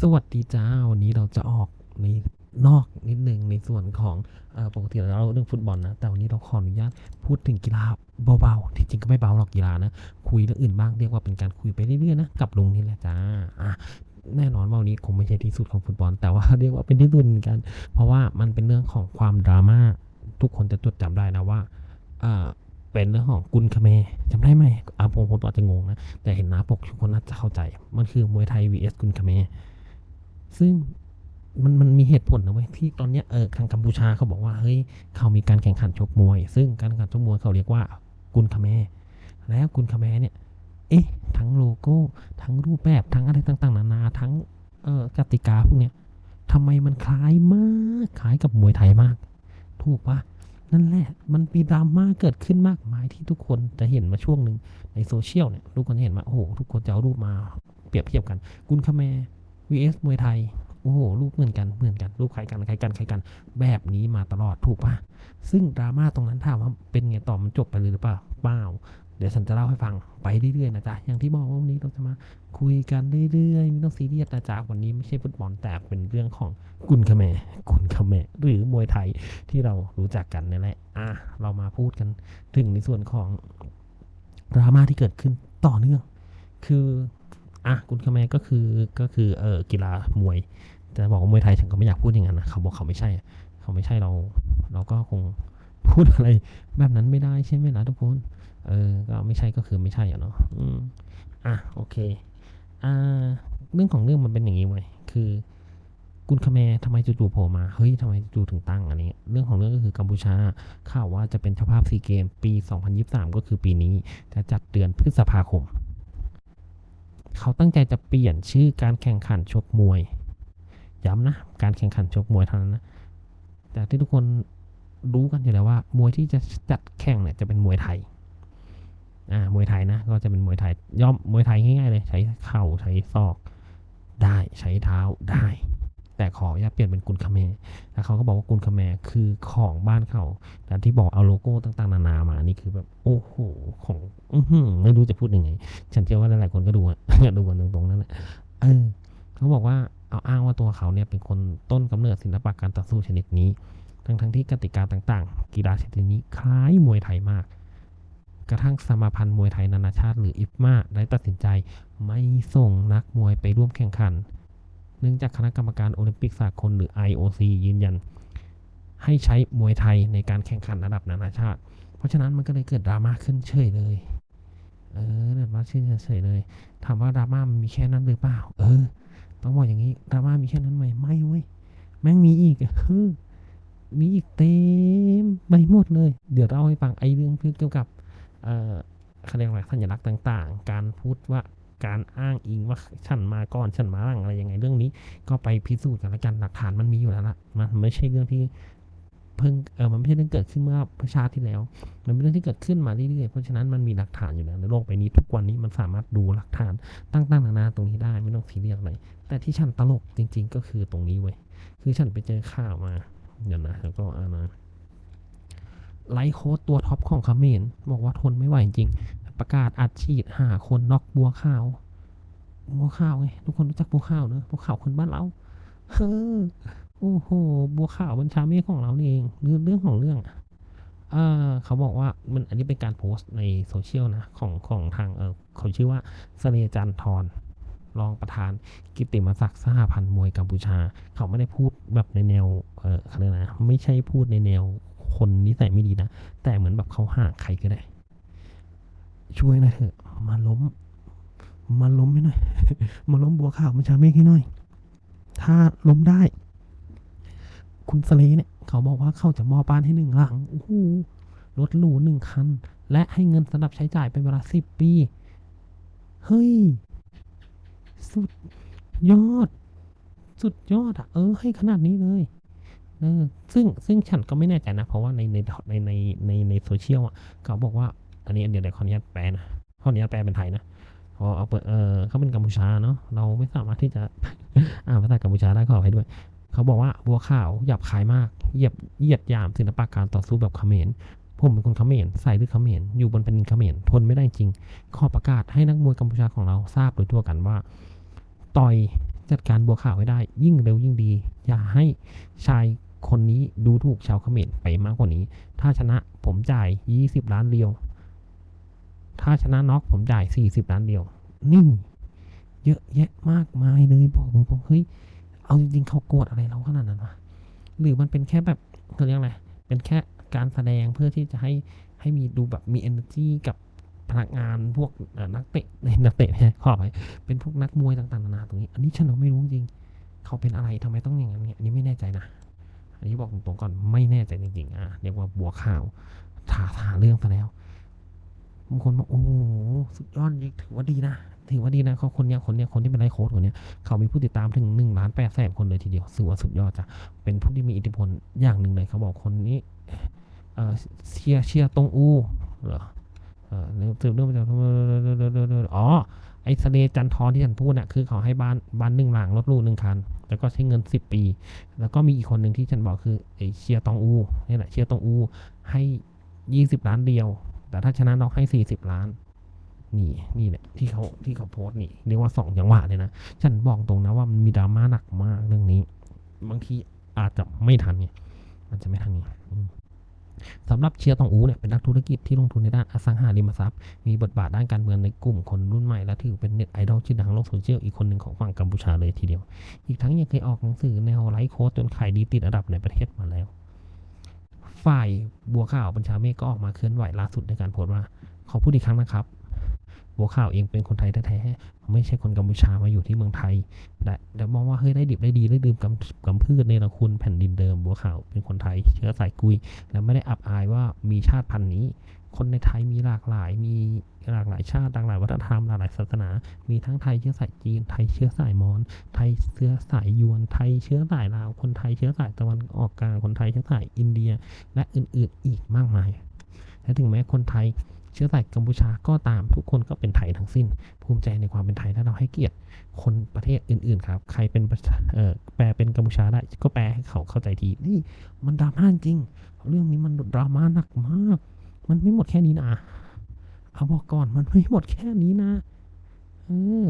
สวัสดีจ้า วันนี้เราจะออกในนอกนิดนึงในส่วนของอปกติเราเล่าเรื่องฟุตบอลนะ แต่วันนี้เราขออนุญาตพูดถึงกีฬาเบาๆ ที่จริงก็ไม่เบาหรอกกีฬานะ คุยเรื่องอื่นบ้างเรียกว่าเป็นการคุยไปเรื่อยๆนะกับลุงนี่แหละจ้าอะแน่นอนว่าวันนี้คงไม่ใช่ที่สุดของฟุตบอล แต่ว่าเรียกว่าเป็นที่สุดเหมือนกัน เพราะว่ามันเป็นเรื่องของความดราม่าทุกคนจะจดจำได้นะว่าอ่าเป็นเรื่องของกุนคาเมจำได้ไหมอาผมผมอาจจะงงนะ แต่เห็นหน้าปกทุกคนน่าจะเข้าใจ มันคือมวยไทย vs กุนคาเม ซึ่งมันมันมีเหตุผลนะเว้ยที่ตอนเนี้ยเออทางกัมพูชาเขาบอกว่าเฮ้ยเขามีการแข่งขันชกมวย ซึ่งการแข่งขันชกมวยเขาเรียกว่ากุนคาเมแล้วกุนคาเมเนี่ยเอ๊ะทั้งโลโก้ทั้งรูปแบบทั้งอะไรต่างๆ นานาทั้งเออกติกาพวกเนี้ยทำไมมันคล้ายมากคล้ายกับมวยไทยมาก ถูกปะนั่นแหละมันมีดราม่าเกิดขึ้นมากมายที่ทุกคนจะเห็นมาช่วงหนึ่งในโซเชียลเนี่ยทุกคนเห็นว่าโอ้โหทุกคนจะเอารูปมาเปรียบเทียบกัน กุนคาเม vs มวยไทย โอ้โห รูปเหมือนกัน เหมือนกัน รูปคล้ายกันคล้ายกันคล้ายกัน แบบนี้มาตลอด ถูกปะซึ่งดราม่าตรงนั้นถามว่าเป็นไงต่อ มันจบไปเลยหรือเปล่าเปล่า เดี๋ยวฉันจะเล่าให้ฟัง ไปเรื่อยๆนะจ๊ะ อย่างที่บอกว่าวันนี้เราจะมาคุยกันเรื่อยๆ ไม่ต้องซีเรียสนะจ๊ะ วันนี้ไม่ใช่ฟุตบอลแต่เป็นเรื่องของกุนคาเมกุนคาเมหรือมวยไทยที่เรารู้จักกันนี่แหละ อะ เรามาพูดกันถึงในส่วนของดราม่าที่เกิดขึ้นต่อเนื่อง คือ อะกุนคาเมก็คือก็คือเออกีฬามวย แต่บอกว่ามวยไทยฉันก็ไม่อยากพูดอย่างนั้นนะเขาบอกเขาไม่ใช่ เขาไม่ใช่เรา เราก็คงพูดอะไรแบบนั้นไม่ได้ใช่ไหมล่ะทุกคนเออก็ไม่ใช่ก็คือไม่ใช่อะเนาะอืมอะโอเคอ่าเรื่องของเรื่องมันเป็นอย่างนี้เว้ยคือกุนคาเมทำไมจู่ๆโผล่มา เฮ้ยทำไมจู่ๆถึงตั้งอันนี้ เรื่องของเรื่องก็คือกัมพูชาข่าวว่าจะเป็นเจ้าภาพซีเกมปี 2023 ก็คือปีนี้ จะจัดเดือนพฤษภาคม เขาตั้งใจจะเปลี่ยนชื่อการแข่งขันชกมวย ย้ำนะ การแข่งขันชกมวยเท่านั้นนะแต่ที่ทุกคนรู้กันอยู่แล้วว่ามวยที่จะจัดแข่งเนี่ยจะเป็นมวยไทยอ่ามวยไทยนะก็จะเป็นมวยไทยย่อมมวยไทยง่ายๆเลย ใช้เข่าใช้ศอก ได้ใช้เท้าได้ แต่ขออย่าเปลี่ยนเป็นกุนคาเมแล้วเขาก็บอกว่ากุนคาเมคือของบ้านเขาแต่ที่บอกเอาโลโก้ต่างๆนานามา นี่คือแบบโอ้โหของอืไม่รู้จะพูดยังไง ฉันเชื่อว่าหลายๆคนก็ดูอะดูกันตรงๆนั่นแหละเออเขาบอกว่าเอาอ้างว่าตัวเขาเนี่ยเป็นคนต้นกำเนิดศิลปะการต่อสู้ชนิดนี้ ทั้งทั้งๆที่กติกาต่างๆ กีฬาชนิดนี้คล้ายมวยไทยมาก กระทั่งสมาพันธ์มวยไทยนานาชาติหรืออิฟมาได้ตัดสินใจ ไม่ส่งนักมวยไปร่วมแข่งขัน เนื่องจากคณะกรรมการโอลิมปิกสากลหรือ IOC ยืนยัน ให้ใช้มวยไทยในการแข่งขันระดับนานาชาติ เพราะฉะนั้นมันก็เลยเกิดดราม่าขึ้นเฉยเลย เออเกิดราม่าขึ้นเฉยเลย ถามว่าดราม่ามันมีแค่นั้นหรือเปล่า เออ ต้องบอกอย่างนี้ดราม่ามีแค่นั้นไหมไม่เว้ยแม่งมีอีกเออมีอีกเต็มไปหมดเลย เดี๋ยวเราให้ฟังไอ้เรื่องเกี่ยวกับ เอ่อเขาเรียกว่าสัญลักษณ์ต่าง ๆ การพูดว่า การอ้างอิงว่าฉันมาก่อนฉันมาหลังอะไรยังไงเรื่องนี้ ก็ไปพิสูจน์กันล้วกันหลักฐานมันมีอยู่แล้วละมันไม่ใช่เรื่องที่เพิ่งเออมันไม่ใช่เรื่องเกิดขึ้นเมื่อประชาติที่แล้ว มันเป็นเรื่องที่เกิดขึ้นมาเรื่อยๆ เพราะฉะนั้นมันมีหลักฐานอยู่แล้วในโลกใบนี้ทุกวันนี้มันสามารถดูหลักฐานต่างๆนานาตรงนี้ได้ไม่ต้องซีเรียสอะไรแต่ที่ฉันตลกจริง ๆ ก็คือตรงนี้เว้ยคือฉันไปเจอข่าวมาเดี๋ยวนะแล้วก็อ่านมาไลฟ์โค้ดตัวท็อปของเขมรบอกว่าทนไม่ไหวจริง ประกาศอัดฉีดหาคนนอกบัวขาว บัวขาวไงทุกคนรู้จักบัวขาวเนอะบัวขาวคนบ้านเราเฮ้อโอ้โห บัวขาวบัญชาเมฆของเรานี่เองเรื่องเรื่องของเรื่องออเขาบอกว่ามันอันนี้เป็นการโพสต์ในโซเชียลนะ ของของทางเออเขาชื่อว่าเสเนจันทรรองประธานกิตติมศักดิ์สหพันธ์มวยกัมพูชา เขาไม่ได้พูดแบบในแนวเออเขาเรียกนะ ไม่ใช่พูดในแนวคนนิสัยไม่ดีนะ แต่เหมือนแบบเขาห่างใครก็ได้ ช่วยหน่อยเถอะ มาล้ม มาล้มให้หน่อย มาล้มบัวขาวมันชาเมฆให้หน่อย ถ้าล้มได้ คุณสเลเนี่ย เขาบอกว่าเขาจะมอบบ้านให้หนึ่งหลัง โอ้โห รถหรูหนึ่งคัน และให้เงินสำหรับใช้จ่ายเป็นเวลาสิบปี เฮ้ย สุดยอด สุดยอดอะ เออ ให้ขนาดนี้เลยเออซึ่งซึ่งฉันก็ไม่แน่ใจนะ เพราะว่าในในในในในในโซเชียลอะ เขาบอกว่า อันนี้เดี๋ยวเดี๋ยวขออนุญาตแปลนะขออนุญาตแปลเป็นไทยนะพอเอาเปิดเออเขาเป็นกัมพูชาเนาะเราไม่สามารถที่จะอ่านภาษากัมพูชาได้ขอให้ด้วย เขาบอกว่าบัวขาวหยาบคายมากเหยียบเหยียดยามศิลปะการต่อสู้แบบเขมรผมเป็นคนเขมรใส่หรือเขมรอยู่บนแผ่นดินเขมรทนไม่ได้จริง ขอประกาศให้นักมวยกัมพูชาของเราทราบโดยทั่วกันว่า ต่อยจัดการบัวขาวให้ได้ ยิ่งเร็วยิ่งดี อย่าให้ชายคนนี้ดูถูกชาวเขมรไปมากกว่านี้ ถ้าชนะผมจ่าย 20 ล้านเรียว ถ้าชนะน็อกผมจ่าย 40 ล้านเดียวนี่ง เยอะแยะมากมายเลยบอกตรงๆเฮ้ย เอาจริงๆเขาโกรธอะไรเราขนาดนั้นวะหรือมันเป็นแค่แบบเขาเรียกอะไร เป็นแค่การแสดงเพื่อที่จะให้ให้มีดูแบบมี energy กับพนักงานพวกนักเตะในนักเตะใช่ขอไปเป็นพวกนักมวยต่างๆนานาตรงนี้ อันนี้ฉันไม่รู้จริง เขาเป็นอะไรทำไมต้องอย่างนั้นเนี่ยอันนี้ไม่แน่ใจนะ อันนี้บอกตรงๆก่อนไม่แน่ใจจริงๆอะเรียกว่าบัวข่าวถาถาเรื่องซะแล้ว บางคนบอกโอ้โหสุดยอดจริงถือว่าดีนะ ถือว่าดีนะเขาคนเนี้ยคนเนี้ยคนที่เป็นไลฟ์โค้ดคนเนี้ยเขามีผู้ติดตามถึงหนึ่งล้านแปดแสนคนเลยทีเดียวถือว่าสุดยอดจ้ะเป็นผู้ที่มีอิทธิพลอย่างหนึ่งเลยเขาบอกคนนี้เออเชียร์เชียร์ตรงอูเหรอเออเรื่องสืบเรื่องมาจากอ๋อไอ้สเลจันทรที่ฉันพูดน่ะคือเขาให้บ้านบ้านหนึ่งหลังรถลูกหนึ่งคัน แล้วก็ใช้เงินสิบปี แล้วก็มีอีกคนหนึ่งที่ฉันบอกคือไอ้เชียร์ตองอูนี่แหละเชียร์ตองอูให้ยี่สิบล้านเดียว แต่ถ้าชนะน็อกให้สี่สิบล้าน นี่นี่แหละที่เขาที่เขาโพสต์นี่เรียกว่าสองจังหวะเลยนะ ฉันบอกตรงนะว่ามันมีดราม่าหนักมากเรื่องนี้ บางทีอาจจะไม่ทันไงมันจะไม่ทันไงอืมสำหรับเชียร์ตองอูเนี่ยเป็นนักธุรกิจที่ลงทุนในด้านอสังหาริมทรัพย์ มีบทบาทด้านการเมืองในกลุ่มคนรุ่นใหม่และถือเป็นเน็ตไอดอลชื่อดังโลกโซเชียลอีกคนหนึ่งของฝั่งกัมพูชาเลยทีเดียว อีกทั้งยังเคยออกหนังสือแนวไลฟ์โค้ดจนขายดีติดอันดับในประเทศมาแล้ว ฝ่ายบัวขาวบัญชาเมฆก็ออกมาเคลื่อนไหวล่าสุดในการโพสต์ว่า ขอพูดอีกครั้งนะครับ บัวขาวเองเป็นคนไทยแท้ๆไม่ใช่คนกัมพูชามาอยู่ที่เมืองไทยแต่แต่มองว่าเฮ้ยได้ดิบได้ดีได้ดื่มกำกำพืชในละคุณแผ่นดินเดิม บัวขาวเป็นคนไทย เชื้อสายกุย และไม่ได้อับอายว่ามีชาติพันธุ์นี้ คนในไทยมีหลากหลาย มีหลากหลายชาติหลากหลายวัฒนธรรมหลากหลายศาสนา มีทั้งไทยเชื้อสายจีน ไทยเชื้อสายมอญ ไทยเชื้อสายยวน ไทยเชื้อสายลาว คนไทยเชื้อสายตะวันออกกลาง คนไทยเชื้อสายอินเดีย และอื่นๆอีกมากมาย และถึงแม้คนไทยเชื้อสายกัมพูชาก็ตามทุกคนก็เป็นไทยทั้งสิ้น ภูมิใจในความเป็นไทยและเราให้เกียรติคนประเทศอื่น ๆ ครับ ใครเป็นแปลเป็นกัมพูชาได้ก็แปลให้เขาเข้าใจทีนี่มันดราม่าจริง เรื่องนี้มันดราม่าหนักมาก มันไม่หมดแค่นี้นะเอาบอกก่อนมันไม่หมดแค่นี้นะเออ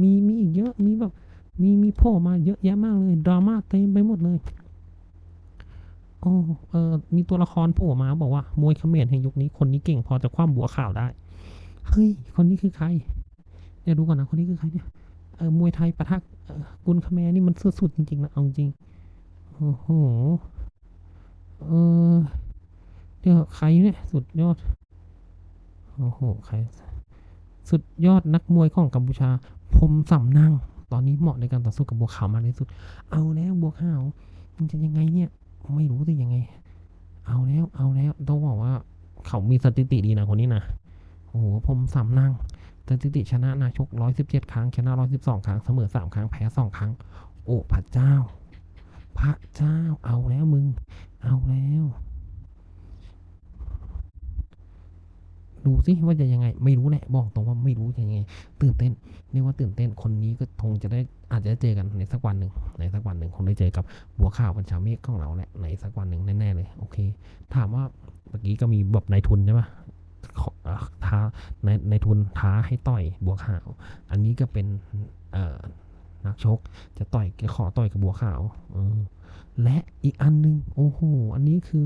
มีมีอีกเยอะมีแบบมีมีโผล่มาเยอะแยะมากเลยดราม่าเต็มไปหมดเลยโอ้เออมีตัวละครโผล่มาบอกว่ามวยเขมรแห่งยุคนี้คนนี้เก่งพอจะคว่ำบัวข่าวได้เฮ้ยคนนี้คือใครเดี๋ยวดูก่อนนะคนนี้คือใครเนี่ยเออมวยไทยปะทะกุนคาแมนี่มันสุดๆจริงๆนะเอาจริงโอ้โหเออ เดี๋ยวใครเนี่ยสุดยอด โอ้โห ใคร สุดยอดนักมวยของกัมพูชา ผมสำนังตอนนี้เหมาะในการต่อสู้กับบัวขาวมากที่สุด เอาแล้วบัวขาวมันจะยังไงเนี่ย ไม่รู้จะยังไง เอาแล้ว เอาแล้ว ต้องบอกว่า เขามีสถิติดีนะคนนี้นะ โอ้โห ผมสำนังสถิติชนะนาชก117ครั้ง ชนะ112ครั้ง เสมอ3ครั้ง แพ้2ครั้ง โอ้ พระเจ้า พระเจ้า เอาแล้วมึง เอาแล้ว ดูสิว่าจะยังไง ไม่รู้แหละบอกตรงว่าไม่รู้จะยังไง ตื่นเต้นเรียกว่าตื่นเต้นคนนี้ก็คงจะได้อาจจะได้เจอกันในสักวันหนึ่งในสักวันหนึ่งคงได้เจอกับบัวขาวบัญชาเมฆของเราแหละในสักวันหนึ่งแน่ๆเลยโอเค ถามว่าเมื่อกี้ก็มีแบบนายทุนใช่ปะขอท้าในในทุนท้าให้ต่อยบัวขาว อันนี้ก็เป็นเอนักชกจะต่อยจะขอต่อยกับบัวขาวออและอีกอันหนึง โอ้โห อันนี้คือ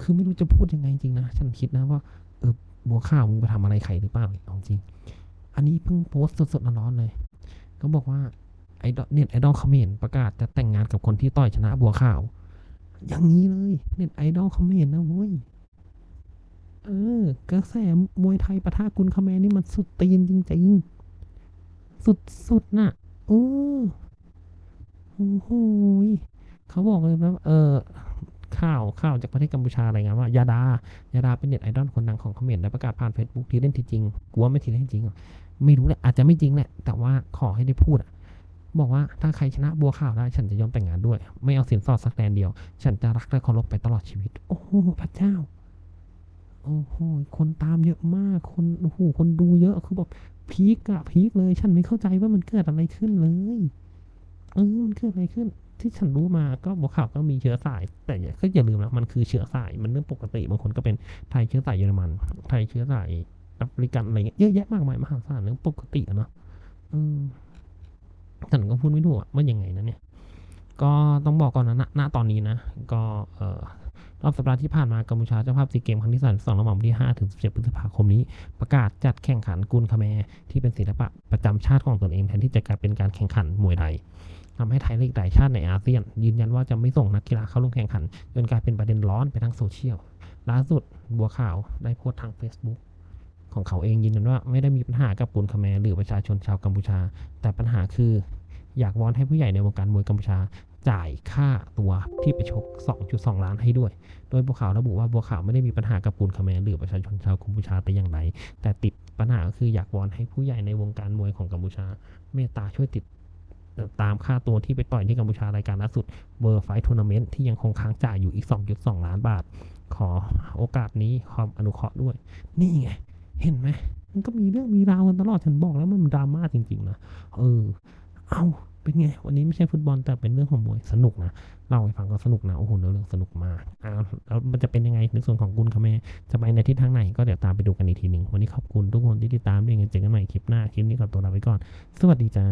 คือไม่รู้จะพูดยังไงจริงนะ ฉันคิดนะว่า เออ บัวข้าวมึงไปทำอะไรใครหรือเปล่าเอาจริง อันนี้เพิ่งโพสต์สดๆร้อนๆเลยเขาบอกว่าไอดอลเน็ตไอดอลคอมเขมรประกาศจะแต่งงานกับคนที่ต่อยชนะบัวข้าว อย่างนี้เลยเน็ตไอดอลเขมรนต์นะเว้ยเออกระแสมวยไทยปะทะกุนคาแมนต์นี่มันสุดตีนจริงๆสุดสุดๆน่ะโอ้โหเขาบอกเลยนะเออ ข่าวข่าวจากประเทศกัมพูชาอะไรายงานว่ายาดายาดาเป็นเน็ตไอดอลคนดังของเขมรได้ประกาศผ่านเฟซบุ๊กที่เล่นที่จริงกูว่าไม่ทีเล่นจริงหรอกไม่รู้แหละอาจจะไม่จริงแหละแต่ว่าขอให้ได้พูดอะบอกว่าถ้าใครชนะบัวขาวได้ฉันจะยอมแต่งงานด้วย ไม่เอาสินสอดสักแดนเดียว ฉันจะรักและเคารพไปตลอดชีวิต โอ้โหพระเจ้า โอ้โหคนตามเยอะมากคนโอ้โหคนดูเยอะคือแบบพีกอะพีกเลย ฉันไม่เข้าใจว่ามันเกิดอะไรขึ้นเลยเออมันเกิดอะไรขึ้น ที่ฉันรู้มาก็บัวขาวก็มีเชื้อสาย แต่ก็อย่าลืมนะมันคือเชื้อสายมันเรื่องปกติบางคนก็เป็นไทยเชื้อสายเยอรมัน ไทยเชื้อสายแอฟริกันอะไรเงี้ยเยอะแยะมากมายมหาศาลเรื่องปกติอะเนาะฉันก็พูดไม่ถูกอะว่ายังไงนะเนี่ย ก็ต้องบอกก่อนนะณตอนนี้นะ ก็เรอบสัปดาห์ที่ผ่านมากัมพูชาเจ้าภาพซีเกมครั้งที่32ระหว่างวันที่5ถึง17พฤษภาคมนี้ ประกาศจัดแข่งขันกุนคาแมร์ที่เป็นศิลปะประจำชาติของตนเองแทนที่จะกลายเป็นการแข่งขันมวยไทย ทำให้ไทยและอีกหลายชาติในอาเซียน ยืนยันว่าจะไม่ส่งนักกีฬาเข้าร่วมแข่งขัน จนกลายเป็นประเด็นร้อนไปทั้งโซเชียลล่าสุดบัวขาวได้โพสต์ทาง Facebook ของเขาเองยืนยันว่าไม่ได้มีปัญหากับกุนคาแมรหรือประชาชนชาวกัมพูชา แต่ปัญหาคือ อยากวอนให้ผู้ใหญ่ในวงการมวยกัมพูชาจ่ายค่าตัวที่ไปชก 2.2 ล้านให้ด้วย โดยบัวขาวระบุว่าบัวขาวไม่ได้มีปัญหากับปูนคาแมรหรือประชาชนชาวกัมพูชาแต่อย่างใดแต่ติดปัญหาก็คืออยากวอนให้ผู้ใหญ่ในวงการมวยของกัมพูชา เมตตาช่วยติด ตามค่าตัวที่ไปต่อยที่กัมพูชารายการล่าสุดเวอร์ไฟทัวร์นาเมนต์ที่ยังคงค้างจ่ายอยู่อีก 2.2 ล้านบาท ขอโอกาสนี้ความอนุเคราะห์ด้วย นี่ไง เห็นไหมมันก็มีเรื่องมีราวกันตลอดฉันบอกแล้วมันดราม่าจริงๆนะเออเอาเป็นไง วันนี้ไม่ใช่ฟุตบอลแต่เป็นเรื่องของมวยสนุกนะเล่าให้ฟังก็สนุกนะโอ้โหเนื้อเรื่องสนุกมากอ่าแล้วมันจะเป็นยังไงในส่วนของกุนคาเมจะไปในทิศทางไหนก็เดี๋ยวตามไปดูกันอีกทีหนึ่งวันนี้ขอบคุณทุกคนที่ติดตามด้วยกันเจอกันใหม่คลิปหน้าคลิปนี้ขอตัวลาไปก่อน สวัสดีจ้า